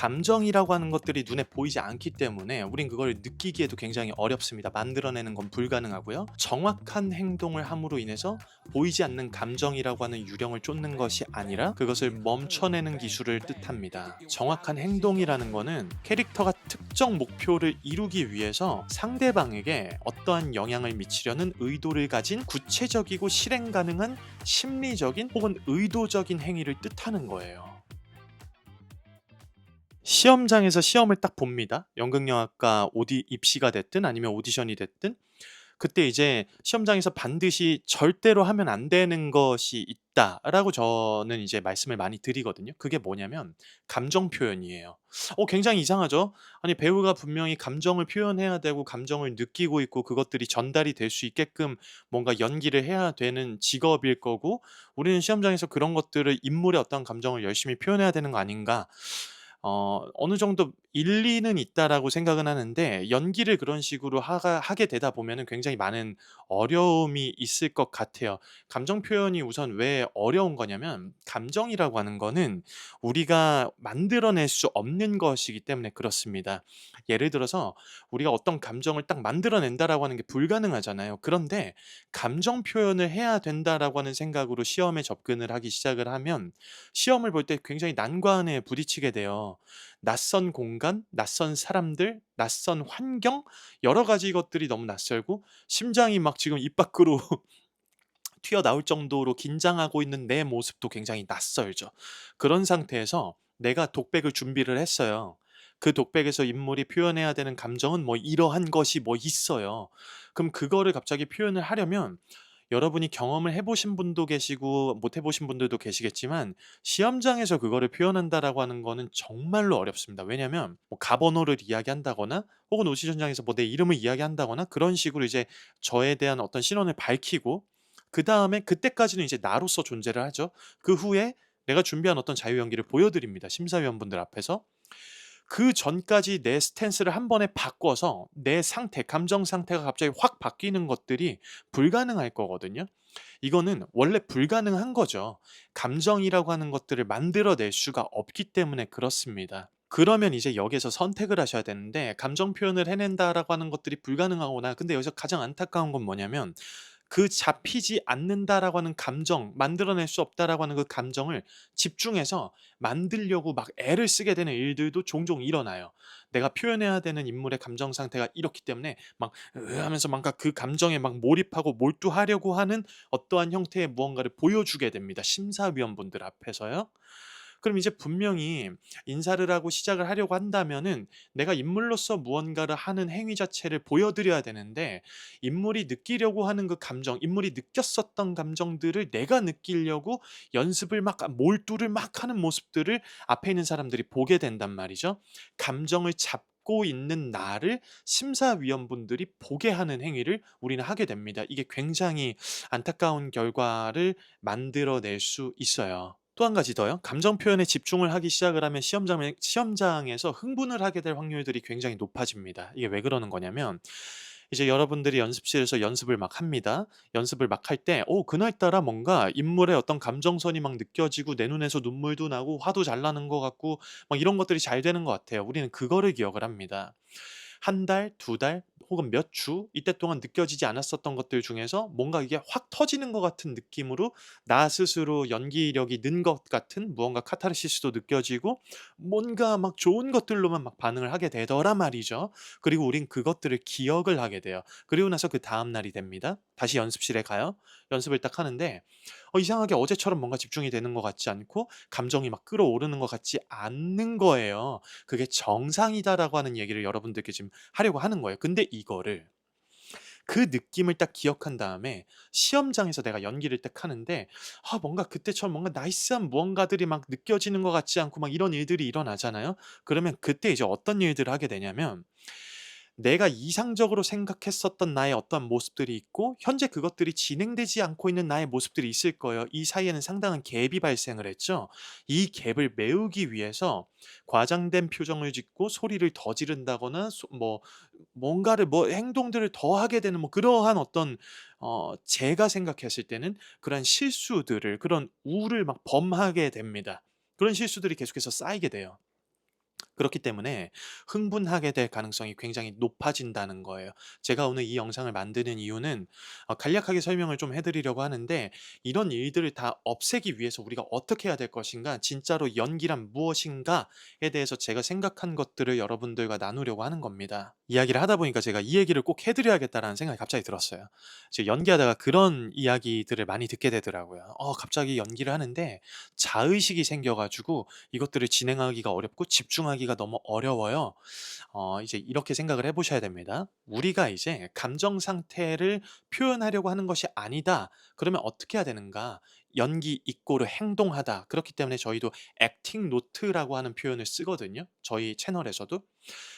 감정이라고 하는 것들이 눈에 보이지 않기 때문에 우린 그걸 느끼기에도 굉장히 어렵습니다. 만들어내는 건 불가능하고요. 정확한 행동을 함으로 인해서 보이지 않는 감정이라고 하는 유령을 쫓는 것이 아니라 그것을 멈춰내는 기술을 뜻합니다. 정확한 행동이라는 거는 캐릭터가 특정 목표를 이루기 위해서 상대방에게 어떠한 영향을 미치려는 의도를 가진 구체적이고 실행 가능한 심리적인 혹은 의도적인 행위를 뜻하는 거예요. 시험장에서 시험을 딱 봅니다. 연극영화과 오디 입시가 됐든 아니면 오디션이 됐든 그때 이제 시험장에서 반드시 절대로 하면 안 되는 것이 있다라고 저는 이제 말씀을 많이 드리거든요. 그게 뭐냐면 감정 표현이에요. 어 굉장히 이상하죠? 아니 배우가 분명히 감정을 표현해야 되고 감정을 느끼고 있고 그것들이 전달이 될 수 있게끔 뭔가 연기를 해야 되는 직업일 거고 우리는 시험장에서 그런 것들을 인물의 어떤 감정을 열심히 표현해야 되는 거 아닌가? 어 어느 정도 일리는 있다라고 생각은 하는데 연기를 그런 식으로 하가 하게 되다 보면은 굉장히 많은 어려움이 있을 것 같아요. 감정 표현이 우선 왜 어려운 거냐면 감정이라고 하는 거는 우리가 만들어낼 수 없는 것이기 때문에 그렇습니다. 예를 들어서 우리가 어떤 감정을 딱 만들어낸다라고 하는 게 불가능하잖아요. 그런데 '감정 표현을 해야 된다.'라고 하는 생각으로 시험에 접근을 하기 시작을 하면 시험을 볼 때 굉장히 난관에 부딪히게 돼요. 낯선 공간, 낯선 사람들, 낯선 환경 여러 가지 것들이 너무 낯설고 심장이 막 지금 입 밖으로 튀어나올 정도로 긴장하고 있는 내 모습도 굉장히 낯설죠. 그런 상태에서 내가 독백을 준비를 했어요. 그 독백에서 인물이 표현해야 되는 감정은 뭐 이러한 것이 뭐 있어요. 그럼 그거를 갑자기 표현을 하려면 여러분이 경험을 해 보신 분도 계시고 못 해 보신 분들도 계시겠지만 시험장에서 그거를 표현한다라고 하는 거는 정말로 어렵습니다. 왜냐면 뭐 가번호를 이야기한다거나 혹은 오디션장에서 뭐 내 이름을 이야기한다거나 그런 식으로 이제 저에 대한 어떤 신원을 밝히고 그 다음에 그때까지는 이제 나로서 존재를 하죠. 그 후에 내가 준비한 어떤 자유 연기를 보여드립니다. 심사위원분들 앞에서. 그 전까지 내 스탠스를 한 번에 바꿔서 내 상태, 감정 상태가 갑자기 확 바뀌는 것들이 불가능할 거거든요. 이거는 원래 불가능한 거죠. 감정이라고 하는 것들을 만들어낼 수가 없기 때문에 그렇습니다. 그러면 이제 여기에서 선택을 하셔야 되는데 감정 표현을 해낸다라고 하는 것들이 불가능하거나 근데 여기서 가장 안타까운 건 뭐냐면 그 잡히지 않는다라고 하는 감정, 만들어낼 수 없다라고 하는 그 감정을 집중해서 만들려고 막 애를 쓰게 되는 일들도 종종 일어나요. 내가 표현해야 되는 인물의 감정 상태가 이렇기 때문에 막 으 하면서 뭔가 그 감정에 막 몰입하고 몰두하려고 하는 어떠한 형태의 무언가를 보여주게 됩니다, 심사위원분들 앞에서요. 그럼 이제 분명히 인사를 하고 시작을 하려고 한다면은 내가 인물로서 무언가를 하는 행위 자체를 보여드려야 되는데 인물이 느끼려고 하는 그 감정, 인물이 느꼈었던 감정들을 내가 느끼려고 연습을 막 몰두를 막 하는 모습들을 앞에 있는 사람들이 보게 된단 말이죠. 감정을 잡고 있는 나를 심사위원분들이 보게 하는 행위를 우리는 하게 됩니다. 이게 굉장히 안타까운 결과를 만들어낼 수 있어요. 또 한 가지 더요. 감정 표현에 집중을 하기 시작을 하면 시험장에 시험장에서 흥분을 하게 될 확률들이 굉장히 높아집니다. 이게 왜 그러는 거냐면 이제 여러분들이 연습실에서 연습을 막 합니다. 연습을 막 할때어 그날따라 뭔가 인물의 어떤 감정선이 막 느껴지고 내 눈에서 눈물도 나고 화도 잘 나는 것 같고 막 이런 것들이 잘 되는 것 같아요. 우리는 그거를 기억을 합니다. 한 달, 두 달 혹은 몇 주 이때 동안 느껴지지 않았었던 것들 중에서 뭔가 이게 확 터지는 것 같은 느낌으로 나 스스로 연기력이 는 것 같은 무언가 카타르시스도 느껴지고 뭔가 막 좋은 것들로만 막 반응을 하게 되더란 말이죠. 그리고 우린 그것들을 기억을 하게 돼요. 그리고 나서 그 다음 날이 됩니다. 다시 연습실에 가요. 연습을 딱 하는데 어 이상하게 어제처럼 뭔가 집중이 되는 것 같지 않고 감정이 막 끌어오르는 것 같지 않는 거예요. 그게 "정상이다."라고 하는 얘기를 여러분들께 지금 하려고 하는 거예요. 근데 이거를 그 느낌을 딱 기억한 다음에 시험장에서 내가 연기를 딱 하는데 아 뭔가 그때처럼 뭔가 나이스한 무언가들이 막 느껴지는 것 같지 않고 막 이런 일들이 일어나잖아요. 그러면 그때 이제 어떤 일들을 하게 되냐면 내가 이상적으로 생각했었던 나의 어떠한 모습들이 있고 현재 그것들이 진행되지 않고 있는 나의 모습들이 있을 거예요. 이 사이에는 상당한 갭이 발생을 했죠. 이 갭을 메우기 위해서 과장된 표정을 짓고 소리를 더 지른다거나 소 뭐 뭔가를 뭐 행동들을 더 하게 되는 뭐 그러한 어떤 어 제가 생각했을 때는 그런 실수들을 그런 우를 막 범하게 됩니다. 그런 실수들이 계속해서 쌓이게 돼요. 그렇기 때문에 흥분하게 될 가능성이 굉장히 높아진다는 거예요. 제가 오늘 이 영상을 만드는 이유는 어 간략하게 설명을 좀 해 드리려고 하는데 이런 일들을 다 없애기 위해서 우리가 어떻게 해야 될 것인가 진짜로 연기란 무엇인가에 대해서 제가 생각한 것들을 여러분들과 나누려고 하는 겁니다. 이야기를 하다 보니까 제가 이 얘기를 꼭 해 드려야겠다라는 생각이 갑자기 들었어요. 이제 연기하다가 그런 이야기들을 많이 듣게 되더라고요. 어 갑자기 연기를 하는데 자의식이 생겨 가지고 이것들을 진행하기가 어렵고 집중하기가 너무 어려워요. 어 이제 이렇게 생각을 해 보셔야 됩니다. 우리가 이제 '감정 상태를 표현하려고 하는 것이 아니다.' 그러면 어떻게 해야 되는가? 연기 이꼬르 행동하다. 그렇기 때문에 저희도 액팅 노트라고 하는 표현을 쓰거든요, 저희 채널에서도.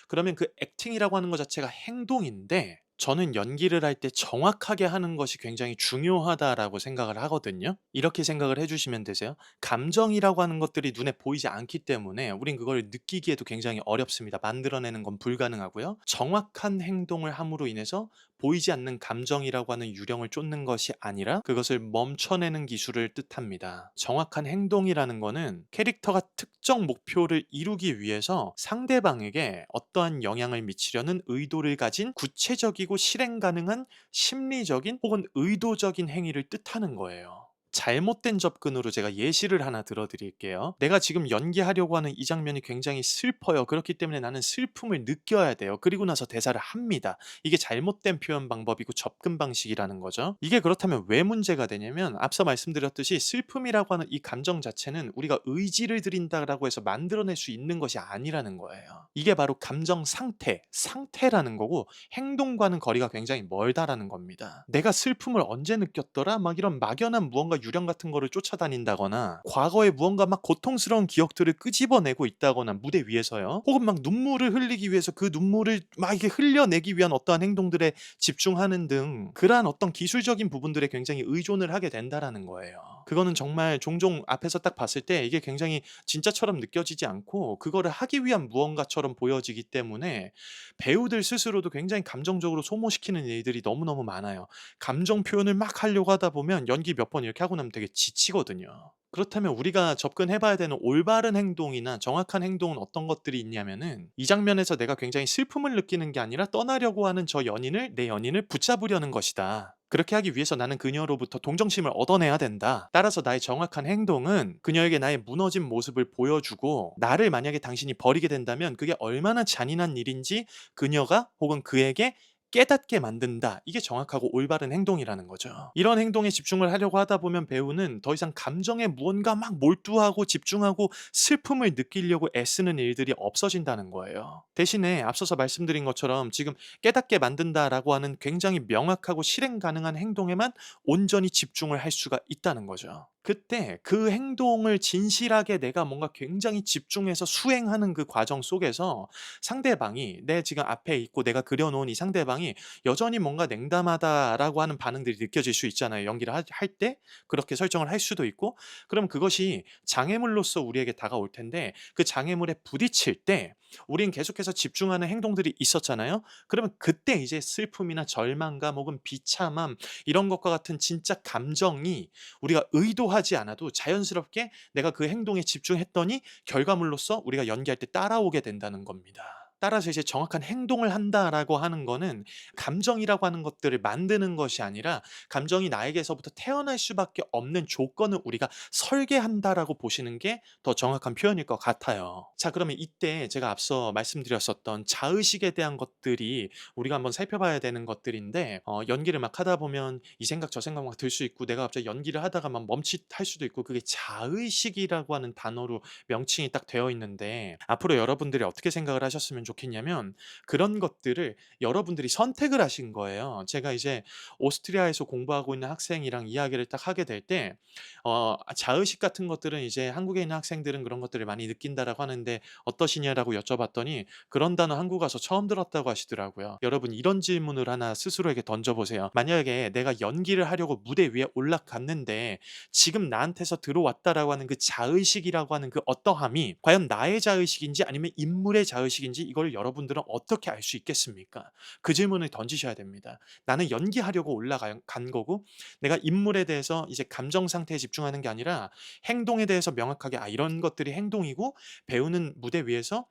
그러면 그 액팅이라고 하는 것 자체가 행동인데 저는 연기를 할 때 '정확하게 하는 것이 굉장히 중요하다.'라고 생각을 하거든요. 이렇게 생각을 해 주시면 되세요. 감정이라고 하는 것들이 눈에 보이지 않기 때문에 우린 그걸 느끼기에도 굉장히 어렵습니다. 만들어내는 건 불가능하고요. 정확한 행동을 함으로 인해서 보이지 않는 감정이라고 하는 유령을 쫓는 것이 아니라 그것을 멈춰내는 기술을 뜻합니다. 정확한 행동이라는 거는 캐릭터가 특정 목표를 이루기 위해서 상대방에게 어떠한 영향을 미치려는 의도를 가진 구체적이고 실행 가능한 심리적인 혹은 의도적인 행위를 뜻하는 거예요. 잘못된 접근으로 제가 예시를 하나 들어 드릴게요. 내가 지금 연기하려고 하는 이 장면이 굉장히 슬퍼요. 그렇기 때문에 나는 슬픔을 느껴야 돼요. 그리고 나서 대사를 합니다. 이게 잘못된 표현 방법이고 접근 방식이라는 거죠. 이게 그렇다면 왜 문제가 되냐면 앞서 말씀드렸듯이 슬픔이라고 하는 이 감정 자체는 우리가 의지를 들인다라고 해서 만들어낼 수 있는 것이 아니라는 거예요. 이게 바로 감정 상태, 상태라는 거고 행동과는 거리가 굉장히 멀다라는 겁니다. 내가 슬픔을 언제 느꼈더라? 막 이런 막연한 무언가 유령 같은 거를 쫓아다닌다거나 과거에 무언가 막 고통스러운 기억들을 끄집어내고 있다거나 무대 위에서요. 혹은 막 눈물을 흘리기 위해서 그 눈물을 막 이렇게 흘려내기 위한 어떠한 행동들에 집중하는 등 그러한 어떤 기술적인 부분들에 굉장히 의존을 하게 된다라는 거예요. 그거는 정말 종종 앞에서 딱 봤을 때 이게 굉장히 진짜처럼 느껴지지 않고 그거를 하기 위한 무언가처럼 보여지기 때문에 배우들 스스로도 굉장히 감정적으로 소모시키는 일들이 너무너무 많아요. 감정 표현을 막 하려고 하다 보면 연기 몇 번 이렇게 하고 나면 되게 지치거든요. 그렇다면 우리가 접근해 봐야 되는 올바른 행동이나 정확한 행동은 어떤 것들이 있냐면은 이 장면에서 내가 굉장히 슬픔을 느끼는 게 아니라 떠나려고 하는 저 연인을 내 연인을 붙잡으려는 것이다. 그렇게 하기 위해서 나는 그녀로부터 동정심을 얻어내야 된다. 따라서 나의 정확한 행동은 그녀에게 나의 무너진 모습을 보여주고 나를 만약에 당신이 버리게 된다면 그게 얼마나 잔인한 일인지 그녀가 혹은 그에게 깨닫게 만든다. 이게 정확하고 올바른 행동이라는 거죠. 이런 행동에 집중을 하려고 하다 보면 배우는 더 이상 감정에 무언가 막 몰두하고 집중하고 슬픔을 느끼려고 애쓰는 일들이 없어진다는 거예요. 대신에 앞서서 말씀드린 것처럼 지금 깨닫게 만든다라고 하는 굉장히 명확하고 실행 가능한 행동에만 온전히 집중을 할 수가 있다는 거죠. 그때 그 행동을 진실하게 내가 뭔가 굉장히 집중해서 수행하는 그 과정 속에서 상대방이 내 지금 앞에 있고 내가 그려 놓은 이 상대방이 여전히 뭔가 냉담하다라고 하는 반응들이 느껴질 수 있잖아요. 연기를 할 때 그렇게 설정을 할 수도 있고 그럼 그것이 장애물로서 우리에게 다가올 텐데 그 장애물에 부딪힐 때 우린 계속해서 집중하는 행동들이 있었잖아요. 그러면 그때 이제 슬픔이나 절망감 혹은 비참함 이런 것과 같은 진짜 감정이 우리가 의도하지 않아도 자연스럽게 내가 그 행동에 집중했더니 결과물로서 우리가 연기할 때 따라오게 된다는 겁니다. 따라서 이제 정확한 행동을 한다라고 하는 거는 감정이라고 하는 것들을 만드는 것이 아니라 감정이 나에게서부터 태어날 수밖에 없는 조건을 우리가 설계한다라고 보시는 게 더 정확한 표현일 것 같아요. 자, 그러면 이때 제가 앞서 말씀드렸었던 자의식에 대한 것들이 우리가 한번 살펴봐야 되는 것들인데 어, 연기를 막 하다 보면 이 생각 저 생각 막 들 수 있고 내가 갑자기 연기를 하다가 막 멈칫할 수도 있고 그게 자의식이라고 하는 단어로 명칭이 딱 되어 있는데 앞으로 여러분들이 어떻게 생각을 하셨으면 좋겠 냐면 그런 것들을 여러분들이 선택을 하신 거예요. 제가 이제 오스트리아에서 공부하고 있는 학생이랑 이야기를 딱 하게 될 때 어, 자의식 같은 것들은 이제 한국에 있는 학생들은 그런 것들을 많이 느낀다라고 하는데 어떠시냐라고 여쭤봤더니 그런 단어 한국 가서 처음 들었다고 하시더라고요. 여러분 이런 질문을 하나 스스로에게 던져보세요. 만약에 내가 연기를 하려고 무대 위에 올라갔는데 지금 나한테서 들어왔다라고 하는 그 자의식이라고 하는 그 어떠함이 과연 나의 자의식인지 아니면 인물의 자의식인지 이걸 여러분들은 어떻게 알 수 있겠습니까? 그 질문을 던지셔야 됩니다. 나는 연기하려고 올라간 거고 내가 인물에 대해서 이제 감정 상태에 집중하는 게 아니라 행동에 대해서 명확하게 아 이런 것들이 행동이고 배우는 무대 위에서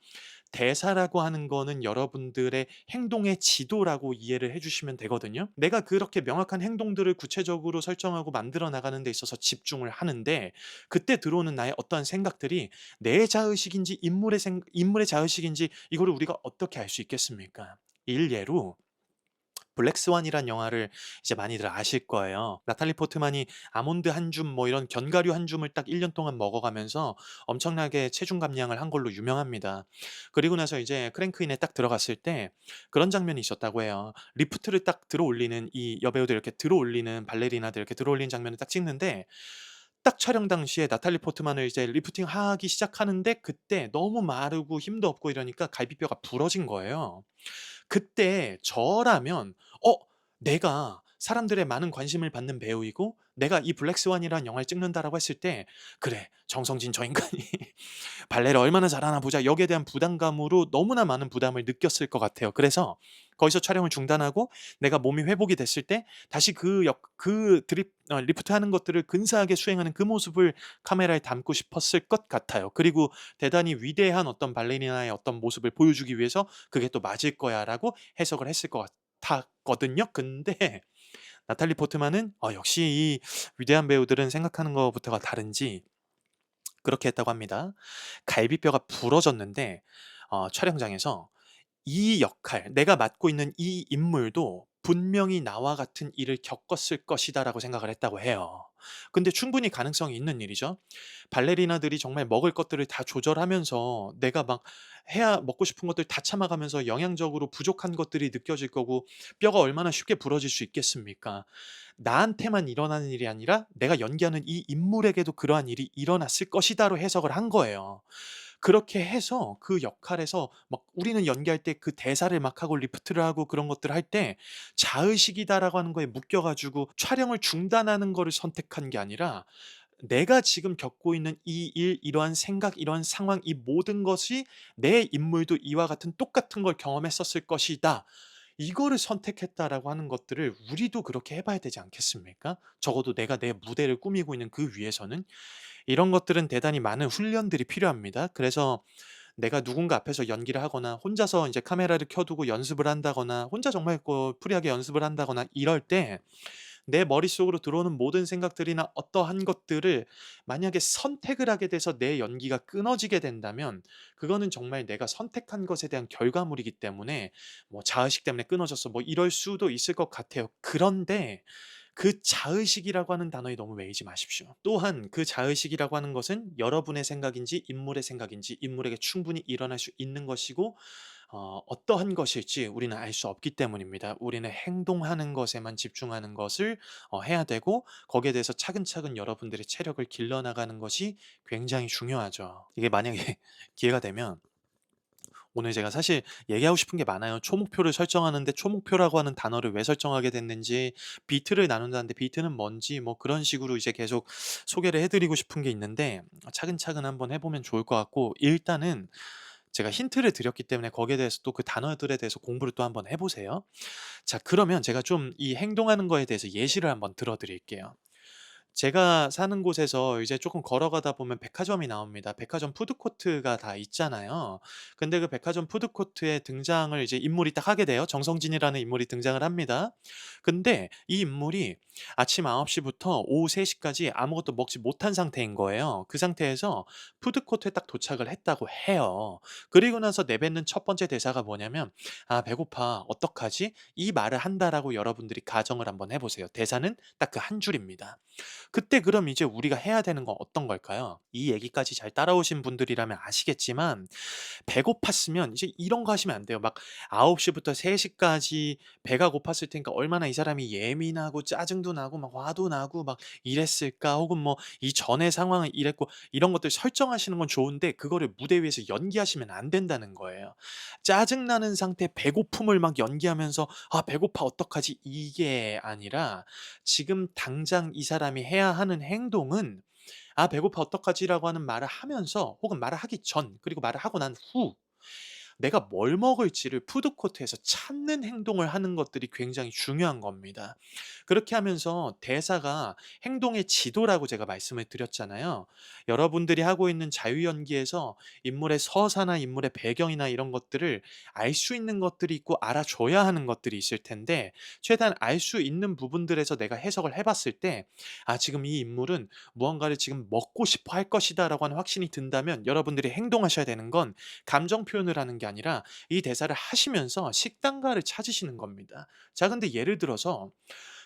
대사라고 하는 거는 여러분들의 행동의 지도라고 이해를 해 주시면 되거든요. 내가 그렇게 명확한 행동들을 구체적으로 설정하고 만들어 나가는 데 있어서 집중을 하는데 그때 들어오는 나의 어떠한 생각들이 내 자의식인지 인물의 생 인물의 자의식인지 이거를 우리가 어떻게 알 수 있겠습니까? 일례로 블랙스완이란 영화를 이제 많이들 아실 거예요. 나탈리 포트만이 아몬드 한 줌 뭐 이런 견과류 한 줌을 딱 1년 동안 먹어가면서 엄청나게 체중 감량을 한 걸로 유명합니다. 그리고 나서 이제 크랭크인에 딱 들어갔을 때 그런 장면이 있었다고 해요. 리프트를 딱 들어 올리는 이 여배우들 이렇게 들어 올리는 발레리나들 이렇게 들어 올리는 장면을 딱 찍는데 딱 촬영 당시에 나탈리 포트만을 이제 리프팅 하기 시작하는데 그때 너무 마르고 힘도 없고 이러니까 갈비뼈가 부러진 거예요. 그때 저라면 '어 내가 사람들의 많은 관심을 받는 배우이고 내가 이 블랙스완이라는 영화를 찍는다.'라고 했을 때 '그래 정성진 저 인간이 발레를 얼마나 잘하나 보자.' 여기에 대한 부담감으로 너무나 많은 부담을 느꼈을 것 같아요. 그래서 거기서 촬영을 중단하고 내가 몸이 회복이 됐을 때 다시 그 역 그 드립 어 리프트 하는 것들을 근사하게 수행하는 그 모습을 카메라에 담고 싶었을 것 같아요. 그리고 대단히 위대한 어떤 발레리나의 어떤 모습을 보여주기 위해서 '그게 또 맞을 거야.'라고 해석을 했을 것 같았거든요. 근데 나탈리 포트만은 어 역시 이 위대한 배우들은 생각하는 것부터가 다른지 그렇게 했다고 합니다. 갈비뼈가 부러졌는데 어 촬영장에서 이 역할 내가 맡고 있는 이 인물도 분명히 나와 같은 일을 겪었을 것이다라고 생각을 했다고 해요. 근데 충분히 가능성이 있는 일이죠. 발레리나들이 정말 먹을 것들을 다 조절하면서 내가 막 해야 먹고 싶은 것들 다 참아가면서 영양적으로 부족한 것들이 느껴질 거고 뼈가 얼마나 쉽게 부러질 수 있겠습니까? 나한테만 일어나는 일이 아니라 내가 연기하는 이 인물에게도 그러한 일이 일어났을 것이다로 해석을 한 거예요. 그렇게 해서 그 역할에서 막 우리는 연기할 때 그 대사를 막 하고 리프트를 하고 그런 것들을 할때 '자의식이다.'라고 하는 거에 묶여 가지고 촬영을 중단하는 거를 선택한 게 아니라 '내가 지금 겪고 있는 이 일, 이러한 생각, 이러한 상황, 이 모든 것이 내 인물도 이와 같은 똑같은 걸 경험했었을 것이다.' 이거를 선택했다라고 하는 것들을 우리도 그렇게 해 봐야 되지 않겠습니까? 적어도 내가 내 무대를 꾸미고 있는 그 위에서는. 이런 것들은 대단히 많은 훈련들이 필요합니다. 그래서 내가 누군가 앞에서 연기를 하거나 혼자서 이제 카메라를 켜 두고 연습을 한다거나 혼자 정말 그 프리하게 연습을 한다거나 이럴 때 내 머릿속으로 들어오는 모든 생각들이나 어떠한 것들을 만약에 선택을 하게 돼서 내 연기가 끊어지게 된다면 그거는 정말 내가 선택한 것에 대한 결과물이기 때문에 뭐 '자의식 때문에 끊어졌어.' 뭐 이럴 수도 있을 것 같아요. 그런데 그 자의식이라고 하는 단어에 너무 매이지 마십시오. 또한 그 자의식이라고 하는 것은 여러분의 생각인지 인물의 생각인지 인물에게 충분히 일어날 수 있는 것이고 어 어떠한 것일지 우리는 알 수 없기 때문입니다. 우리는 행동하는 것에만 집중하는 것을 어 해야 되고 거기에 대해서 차근차근 여러분들의 체력을 길러 나가는 것이 굉장히 중요하죠. 이게 만약에 기회가 되면 오늘 제가 사실 얘기하고 싶은 게 많아요. 초목표를 설정하는데 초목표라고 하는 단어를 왜 설정하게 됐는지, 비트를 나눈다는데 비트는 뭔지 뭐 그런 식으로 이제 계속 소개를 해 드리고 싶은 게 있는데 차근차근 한번 해 보면 좋을 것 같고 일단은 제가 힌트를 드렸기 때문에 거기에 대해서 또 그 단어들에 대해서 공부를 또 한번 해 보세요. 자 그러면 제가 좀 이 행동하는 거에 대해서 예시를 한번 들어 드릴게요. 제가 사는 곳에서 이제 조금 걸어가다 보면 백화점이 나옵니다. 백화점 푸드코트가 다 있잖아요. 근데 그 백화점 푸드코트에 등장을 이제 인물이 딱 하게 돼요. 정성진이라는 인물이 등장을 합니다. 근데 이 인물이 아침 9 시 부터 오후 3 시까지 아무것도 먹지 못한 상태인 거예요. 그 상태에서 푸드코트에 딱 도착을 했다고 해요. 그리고 나서 내뱉는 첫 번째 대사가 뭐냐면 "아 배고파. 어떡하지?" 이 말을 한다라고 여러분들이 가정을 한번 해 보세요. 대사는 딱그한 줄입니다. 그때 그럼 이제 우리가 해야 되는 건 어떤 걸까요? 이 얘기까지 잘 따라오신 분들이라면 아시겠지만 배고팠으면 이제 이런 거 하시면 안 돼요. 막 9 시부터 3 시까지 배가 고팠을 테니까 얼마나 이 사람이 예민하고 짜증도 나고 막 화도 나고 막 이랬을까 혹은 뭐 이 전의 상황은 이랬고 이런 것들 설정하시는 건 좋은데 그거를 무대 위에서 연기하시면 안 된다는 거예요. 짜증 나는 상태 배고픔을 막 연기하면서 '아 배고파. 어떡하지?' 이게 아니라 지금 당장 이 사람이 해야 하는 행동은 '아 배고파. 어떡하지?'라고 하는 말을 하면서 혹은 말을 하기 전 그리고 말을 하고 난 후 내가 뭘 먹을지를 푸드코트에서 찾는 행동을 하는 것들이 굉장히 중요한 겁니다. 그렇게 하면서 대사가 행동의 지도라고 제가 말씀을 드렸잖아요. 여러분들이 하고 있는 자유연기에서 인물의 서사나 인물의 배경이나 이런 것들을 알 수 있는 것들이 있고 알아줘야 하는 것들이 있을 텐데 최대한 알 수 있는 부분들에서 내가 해석을 해봤을 때 아 지금 이 인물은 무언가를 지금 먹고 싶어 할 것이다 라고 하는 확신이 든다면 여러분들이 행동하셔야 되는 건 감정 표현을 하는 게 아니라 이 대사를 하시면서 식당가를 찾으시는 겁니다. 자 근데 예를 들어서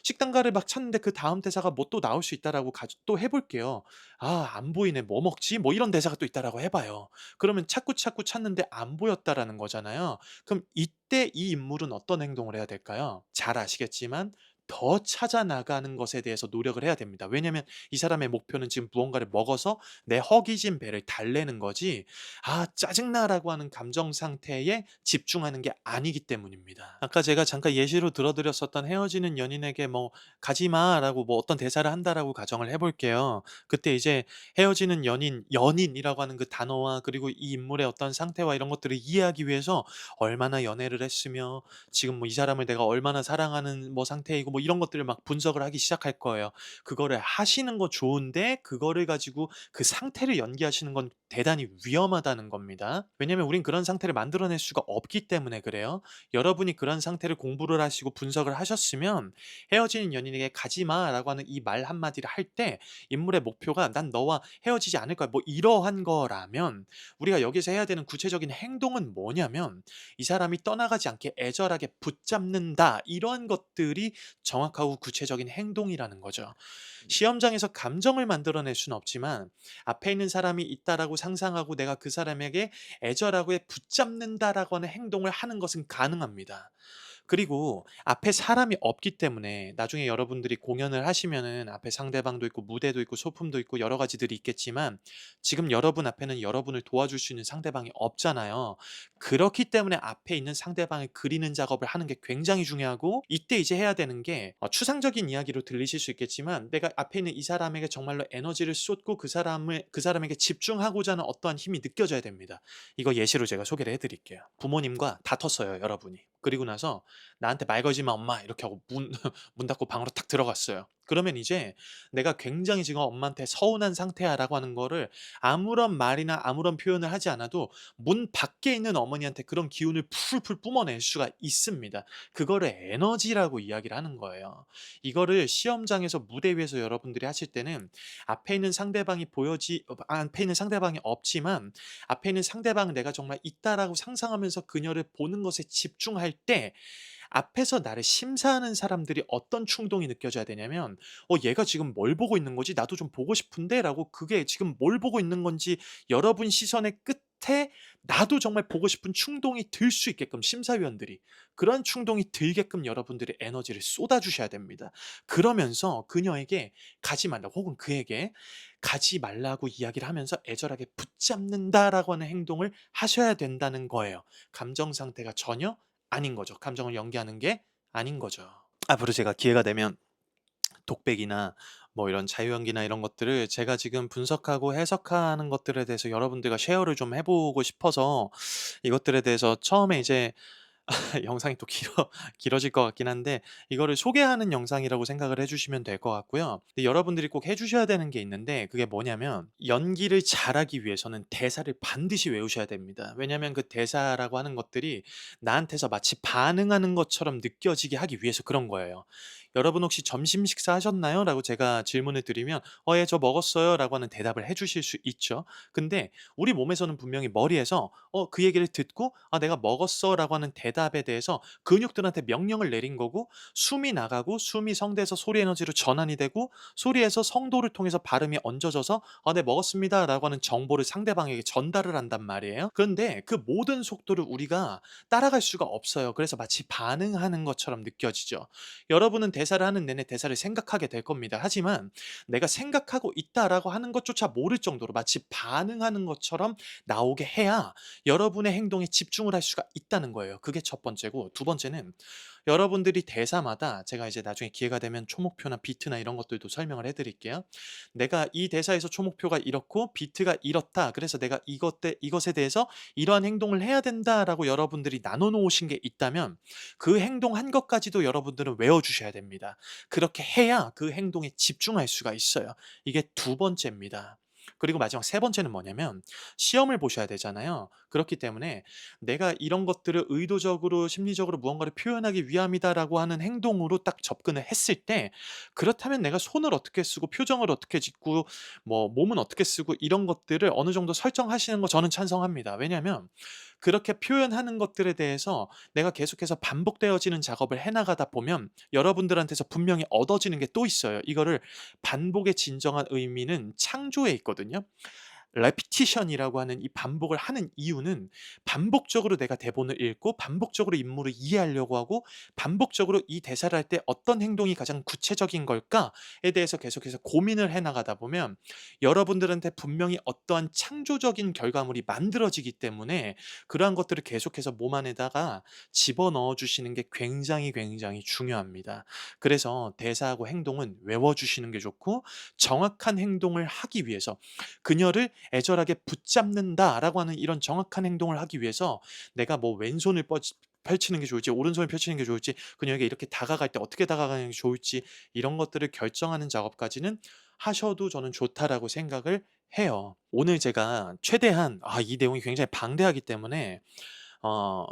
식당가를 막 찾는데 그 다음 대사가 뭐 또 나올 수 있다라고 가 또 해 볼게요. '아 안 보이네. 뭐 먹지?' 뭐 이런 대사가 또 있다라고 해 봐요. 그러면 찾고 찾는데 안 보였다라는 거잖아요. 그럼 이때 이 인물은 어떤 행동을 해야 될까요? 잘 아시겠지만 더 찾아 나가는 것에 대해서 노력을 해야 됩니다. 왜냐면 이 사람의 목표는 지금 무언가를 먹어서 내 허기진 배를 달래는 거지 '아 짜증나.'라고 하는 감정 상태에 집중하는 게 아니기 때문입니다. 아까 제가 잠깐 예시로 들어 드렸었던 헤어지는 연인에게 뭐 "가지 마."라고 뭐 어떤 대사를 한다라고 가정을 해 볼게요. 그때 이제 헤어지는 연인, 연인이라고 하는 그 단어와 그리고 이 인물의 어떤 상태와 이런 것들을 이해하기 위해서 얼마나 연애를 했으며 지금 뭐 이 사람을 내가 얼마나 사랑하는 뭐 상태이고 뭐 이런 것들을 막 분석을 하기 시작할 거예요. 그거를 하시는 거 좋은데 그거를 가지고 그 상태를 연기하시는 건 대단히 위험하다는 겁니다. 왜냐면 우린 그런 상태를 만들어낼 수가 없기 때문에 그래요. 여러분이 그런 상태를 공부를 하시고 분석을 하셨으면 헤어지는 연인에게 "가지 마."라고 하는 이 말 한마디를 할 때 인물의 목표가 '난 너와 헤어지지 않을 거야.' 뭐 이러한 거라면 우리가 여기서 해야 되는 구체적인 행동은 뭐냐면 이 사람이 떠나가지 않게 애절하게 붙잡는다. 이러한 것들이 정확하고 구체적인 행동이라는 거죠. 시험장에서 감정을 만들어낼 수는 없지만 앞에 있는 사람이 있다라고 상상하고 내가 그 사람에게 애절하게 붙잡는다라고 하는 행동을 하는 것은 가능합니다. 그리고 앞에 사람이 없기 때문에 나중에 여러분들이 공연을 하시면은 앞에 상대방도 있고 무대도 있고 소품도 있고 여러 가지들이 있겠지만 지금 여러분 앞에는 여러분을 도와줄 수 있는 상대방이 없잖아요. 그렇기 때문에 앞에 있는 상대방을 그리는 작업을 하는 게 굉장히 중요하고 이때 이제 해야 되는 게 어 추상적인 이야기로 들리실 수 있겠지만 내가 앞에 있는 이 사람에게 정말로 에너지를 쏟고 그 사람을 그 사람에게 집중하고자 하는 어떠한 힘이 느껴져야 됩니다. 이거 예시로 제가 소개를 해 드릴게요. 부모님과 다퉜어요, 여러분이. 그리고 나서 "나한테 말 걸지 마 엄마." 이렇게 하고 문 문 닫고 방으로 탁 들어갔어요. 그러면 이제 '내가 굉장히 지금 엄마한테 서운한 상태야.'라고 하는 거를 아무런 말이나 아무런 표현을 하지 않아도 문 밖에 있는 어머니한테 그런 기운을 풀풀 뿜어낼 수가 있습니다. 그거를 에너지라고 이야기를 하는 거예요. 이거를 시험장에서 무대 위에서 여러분들이 하실 때는 앞에 있는 상대방이 보여지 어 앞에 있는 상대방이 없지만 앞에 있는 상대방은 내가 정말 있다라고 상상하면서 그녀를 보는 것에 집중할 때 앞에서 나를 심사하는 사람들이 어떤 충동이 느껴져야 되냐면 '어 얘가 지금 뭘 보고 있는 거지? 나도 좀 보고 싶은데.'라고 그게 지금 뭘 보고 있는 건지 여러분 시선의 끝에 나도 정말 보고 싶은 충동이 들 수 있게끔 심사위원들이 그런 충동이 들게끔 여러분들이 에너지를 쏟아 주셔야 됩니다. 그러면서 그녀에게 가지 말라고 혹은 그에게 가지 말라고 이야기를 하면서 애절하게 붙잡는다라고 하는 행동을 하셔야 된다는 거예요. 감정 상태가 전혀 아닌 거죠. 감정을 연기하는 게 아닌 거죠. 앞으로 제가 기회가 되면 독백이나 뭐 이런 자유연기나 이런 것들을 제가 지금 분석하고 해석하는 것들에 대해서 여러분들과 쉐어를 좀 해 보고 싶어서 이것들에 대해서 처음에 이제 영상이 또 길어 길어질 것 같긴 한데 이거를 소개하는 영상이라고 생각을 해 주시면 될 것 같고요. 근데 여러분들이 꼭 해 주셔야 되는 게 있는데 그게 뭐냐면 연기를 잘하기 위해서는 대사를 반드시 외우셔야 됩니다. 왜냐면 그 대사라고 하는 것들이 나한테서 마치 반응하는 것처럼 느껴지게 하기 위해서 그런 거예요. "여러분 혹시 점심 식사 하셨나요?" 라고 제가 질문을 드리면 "어 예 저 먹었어요." 라고 하는 대답을 해 주실 수 있죠. 근데 우리 몸에서는 분명히 머리에서 어 그 얘기를 듣고 '아 내가 먹었어.' 라고 하는 대답 에 대해서 근육들한테 명령을 내린 거고 숨이 나가고 숨이 성대에서 소리 에너지로 전환이 되고 소리에서 성도를 통해서 발음이 얹어져서 "아 네 먹었습니다." 라고 하는 정보를 상대방에게 전달을 한단 말이에요. 그런데 그 모든 속도를 우리가 따라갈 수가 없어요. 그래서 마치 반응하는 것처럼 느껴지죠. 여러분은 대사를 하는 내내 대사를 생각하게 될 겁니다. 하지만 내가 생각하고 있다라고 하는 것조차 모를 정도로 마치 반응하는 것처럼 나오게 해야 여러분의 행동에 집중을 할 수가 있다는 거예요. 그게 첫 번째고 두 번째는 여러분들이 대사마다 제가 이제 나중에 기회가 되면 초목표나 비트나 이런 것들도 설명을 해드릴게요. 내가 이 대사에서 초목표가 이렇고 비트가 이렇다. 그래서 내가 이것 때 이것에 대해서 이러한 행동을 해야 된다라고 여러분들이 나눠 놓으신 게 있다면 그 행동 한 것까지도 여러분들은 외워 주셔야 됩니다. 그렇게 해야 그 행동에 집중할 수가 있어요. 이게 두 번째입니다. 그리고 마지막 세 번째는 뭐냐면 시험을 보셔야 되잖아요. 그렇기 때문에 내가 이런 것들을 의도적으로 심리적으로 무언가를 표현하기 위함이다라고 하는 행동으로 딱 접근을 했을 때 그렇다면 내가 손을 어떻게 쓰고 표정을 어떻게 짓고 뭐 몸은 어떻게 쓰고 이런 것들을 어느 정도 설정하시는 거 저는 찬성합니다. 왜냐하면 그렇게 표현하는 것들에 대해서 내가 계속해서 반복되어지는 작업을 해나가다 보면 여러분들한테서 분명히 얻어지는 게 또 있어요. 이거를 반복의 진정한 의미는 창조에 있거든요. 레피티션이라고 하는 이 반복을 하는 이유는 반복적으로 내가 대본을 읽고 반복적으로 인물을 이해하려고 하고 반복적으로 이 대사를 할 때 어떤 행동이 가장 구체적인 걸까에 대해서 계속해서 고민을 해 나가다 보면 여러분들한테 분명히 어떠한 창조적인 결과물이 만들어지기 때문에 그러한 것들을 계속해서 몸 안에다가 집어넣어 주시는 게 굉장히 굉장히 중요합니다. 그래서 대사하고 행동은 외워 주시는 게 좋고 정확한 행동을 하기 위해서 그녀를 애절하게 붙잡는다라고 하는 이런 정확한 행동을 하기 위해서 내가 뭐 왼손을 뻗 펼치는 게 좋을지 오른손을 펼치는 게 좋을지 그녀에게 이렇게 다가갈 때 어떻게 다가가는 게 좋을지 이런 것들을 결정하는 작업까지는 하셔도 저는 좋다라고 생각을 해요. 오늘 제가 최대한 아 이 내용이 굉장히 방대하기 때문에 어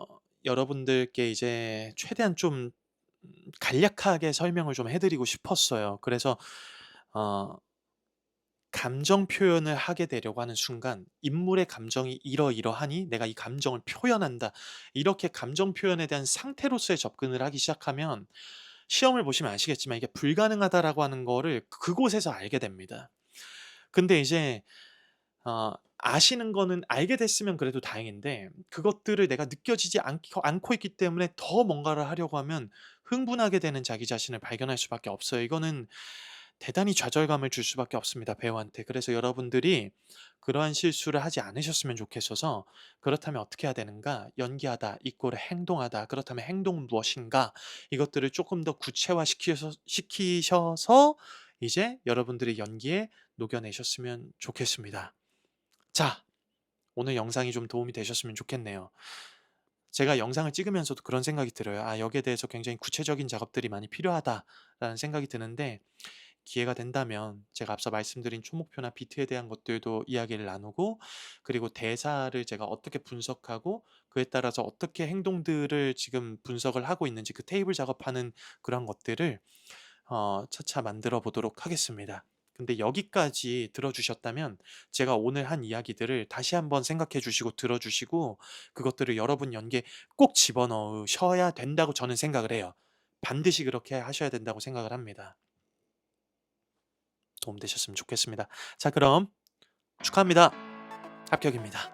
여러분들께 이제 최대한 좀음 간략하게 설명을 좀 해 드리고 싶었어요. 그래서 어 감정 표현을 하게 되려고 하는 순간 인물의 감정이 이러이러하니 내가 이 감정을 표현한다. 이렇게 감정 표현에 대한 상태로서의 접근을 하기 시작하면 시험을 보시면 아시겠지만 이게 불가능하다라고 하는 거를 그곳에서 알게 됩니다. 근데 이제 어 아시는 거는 알게 됐으면 그래도 다행인데 그것들을 내가 느껴지지 않고 않고 있기 때문에 더 뭔가를 하려고 하면 흥분하게 되는 자기 자신을 발견할 수밖에 없어요. 이거는 대단히 좌절감을 줄 수밖에 없습니다, 배우한테. 그래서 여러분들이 그러한 실수를 하지 않으셨으면 좋겠어서 그렇다면 어떻게 해야 되는가? 연기하다 이꼬르 행동하다. 그렇다면 행동은 무엇인가? 이것들을 조금 더 구체화시키셔서 시키셔서 이제 여러분들의 연기에 녹여내셨으면 좋겠습니다. 자, 오늘 영상이 좀 도움이 되셨으면 좋겠네요. 제가 영상을 찍으면서도 그런 생각이 들어요. '아 여기에 대해서 굉장히 구체적인 작업들이 많이 필요하다.'라는 생각이 드는데 기회가 된다면 제가 앞서 말씀드린 초목표나 비트에 대한 것들도 이야기를 나누고 그리고 대사를 제가 어떻게 분석하고 그에 따라서 어떻게 행동들을 지금 분석을 하고 있는지 그 테이블 작업하는 그런 것들을 어 차차 만들어 보도록 하겠습니다. 근데 여기까지 들어주셨다면 제가 오늘 한 이야기들을 다시 한번 생각해 주시고 들어 주시고 그것들을 여러분 연기에 꼭 집어넣으셔야 된다고 저는 생각을 해요. 반드시 그렇게 하셔야 된다고 생각을 합니다. 도움되셨으면 좋겠습니다. 자 그럼 축하합니다. 합격입니다.